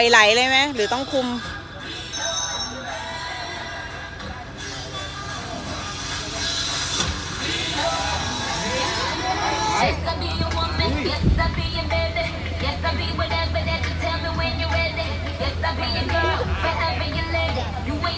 ไปไหลเลยไหมหรือต้องคุมไ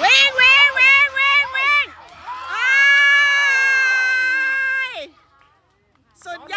Wing, wing!